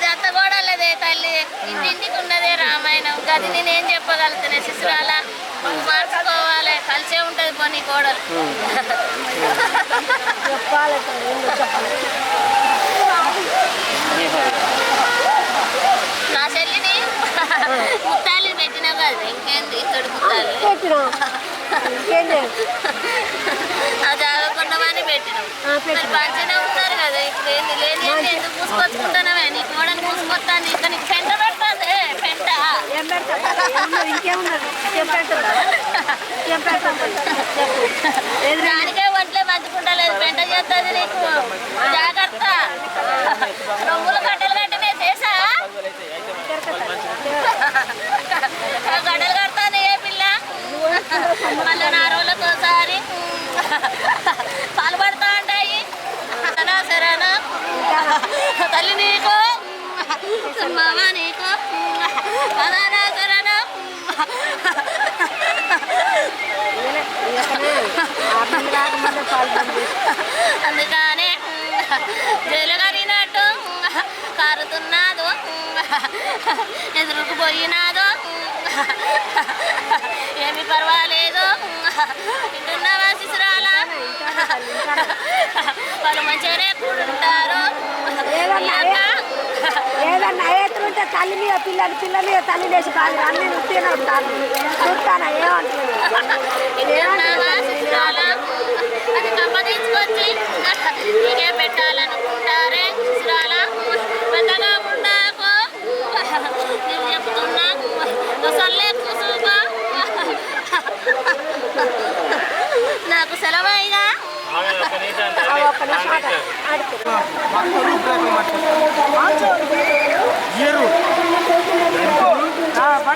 అది అత్త గోడలదే తల్లి. ఇంటింటికి ఉన్నదే రామాయణం. గది నేనేం చెప్పగలుగుతానే శిశురాల నువ్వు మార్చుకోవాలి. కలిసే ఉంటది కొన్ని కోడలు. నా చెల్లిని ముత్తాలి పెట్టినావు కదా ఇంకేంది? ఇక్కడ ముత్తాలి పెట్టినా లేదు అది ఆగకుండామని పెట్టినావు ఆ, మరి పెట్టినా. మంచిగానే ఉన్నారు కదా ఇప్పుడు ఏంది? లేని ఎందుకు పూసుకొచ్చుకుంటున్నావే నీ కోడని పూసుకొస్తాను ఇంకా నీకు పెంట పెడుతుంది. పెంట? ఏం పెడతా? ఇంకేమున్నది? ఏం పెడతా ఏం పెడతా చెప్పు దానికే ఒంట్లో మంచుకుంటలేదు. పెంట చేస్తుంది నీకు. జాగ్రత్త. రొమ్ములు గడ్డలు కట్టినే చేసా గడ్డలు కడతాను ఏ పిల్ల? మళ్ళీ నా రోజులకు ఒకసారి. పాలు పడతా ఉంటాయి సరేనా? తల్లి నీకు? అందుకనే జైలు కడిగినట్టు కారుతున్నాదు ఎదురుకు పోయినాదో ఏమి పర్వాలేదు వింటున్నావా తల్లి మీద పిల్లలు పిల్ల మీద తల్లి లేచి కాదు. అన్ని నృత్యనే ఉంటాను చూస్తాను ఏమంటున్నాను పెట్టాలనుకుంటారే శిశురాల పెద్దగా ఉండాకు నేను చెప్తున్నా ముసల్లే కూసుకో నాకు ఒక్క నిమిషం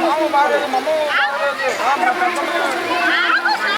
మామ మారేది మమ్మ మారేది